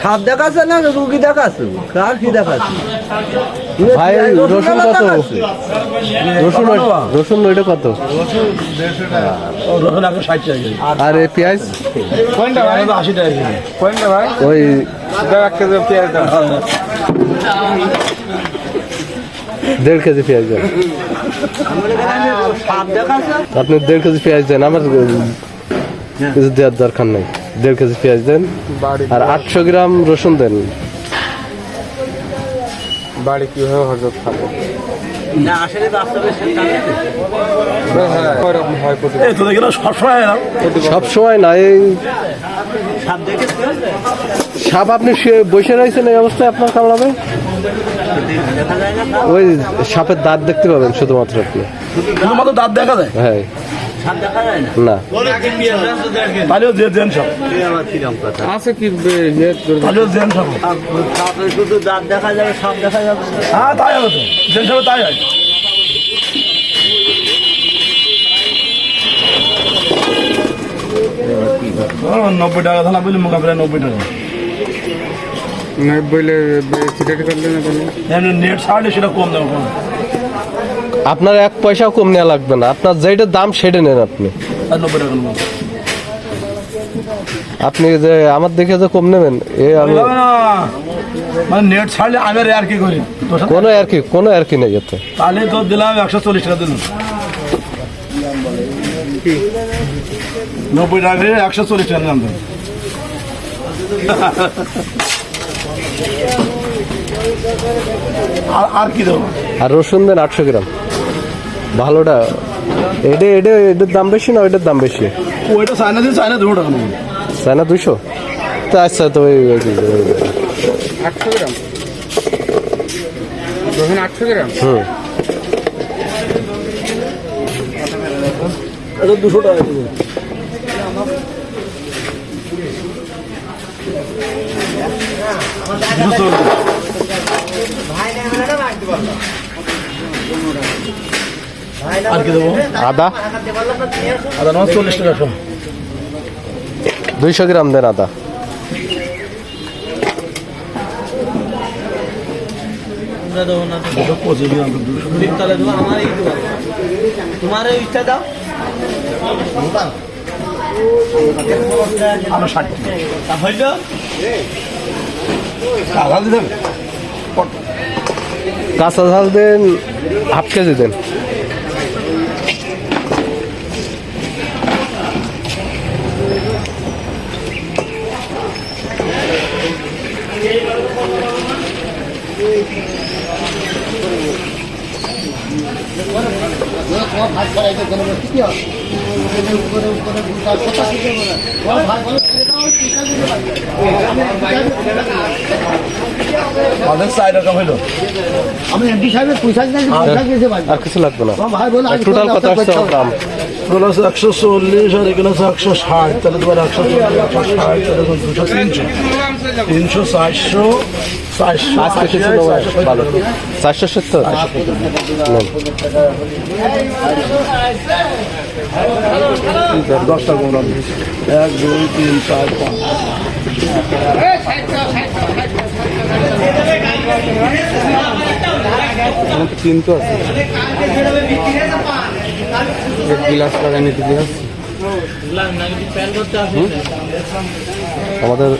সাপ দেখাচ্ছে না রুগী দেখাচ্ছে? কার কি দেখাচ্ছে? ভাই রসুন কত? রসুন রসুন ওইটা কত? রসুন এখন ষাট টাকা আর এই পেঁয়াজ পেঁয়াজ আশি টাকা কেজি। ওই দেড় কেজি পেঁয়াজ দেন। আপনি দেড় কেজি পেঁয়াজ দেন আমার কিছু দেওয়ার দরকার নেই। দেড় কেজি পেঁয়াজ দেন আর আটশো গ্রাম রসুন দেন। বাড়ি কীভাবে হজরত খাব? সবসময় না সময় না? এই সাপ আপনি বসে রয়েছেন এই অবস্থায় আপনার কামড়াবে ওই সাপের দাঁত দেখতে পাবেন শুধুমাত্র আপনি। শুধুমাত্র দাঁত দেখা যায়? হ্যাঁ। না? না। তাহলেও যে জেন সব। এই আমার তাহলেও জেন সব। শুধু দাঁত দেখা যাবে সাপ দেখা যাবে? হ্যাঁ তাই হবে তো। জেন সব তাই হয়। নব্বই টাকা ধানা বলি মোকাবিলা নব্বই টাকা। এমনি নেট ছাড়লে সেটা কম দাম কম। আপনার এক পয়সাও কম নেওয়া লাগবে না। আপনার যেটা দাম সেটা নেন আপনি। আপনি যে আমার দেখে যে কম নেবেন এ আমি মানে নেট ছাড়লে আমি আর কি করি। কোনো আর কি কোনো আর কি নেই এতে। তাহলে তো দিলাম একশো চল্লিশ টাকা দিলাম। নব্বই টাকা একশো চল্লিশ টাকা দিলাম। আর কি দেবো? আর রসুন দেন আটশো গ্রাম। ভালোটা। এটা এটা এটার দাম বেশি না ওইটার দাম বেশি? ওইটা চায়না দিয়ে চায়না দেবো টাকা নেব। তাই না দুশো? তা আচ্ছা তো ওই আটশো গ্রাম। রসুন আটশো গ্রাম? হুম। এটা দুশো টাকা দেবো দুশো চল্লিশ আর কি দেবো আদা। আদা নয় চল্লিশ টাকা দুইশো গ্রাম দেন আদা। তোমার ইচ্ছা দাও। ষাট। হইল? কাঁচা ঝাল দেন হাফ কেজি দেন। আমি এমপি সাহেবের পয়সা আর কিছু লাগবে না। ভাই বলে আজ টোটাল কত আসছে দাম এগুলো একশো চল্লিশ আর এগুলো হচ্ছে একশো ষাট। তাহলে তোমার একশো চল্লিশ একশো ষাট তাহলে দুশো তিনশো। তিনশো চারশো চারশো সত্তর? দশটা গোলাম এক দুই তিন চার পাঁচ। কিন্তু আছে। এক গিলাস লাগাই নিতে গিলাস আমাদের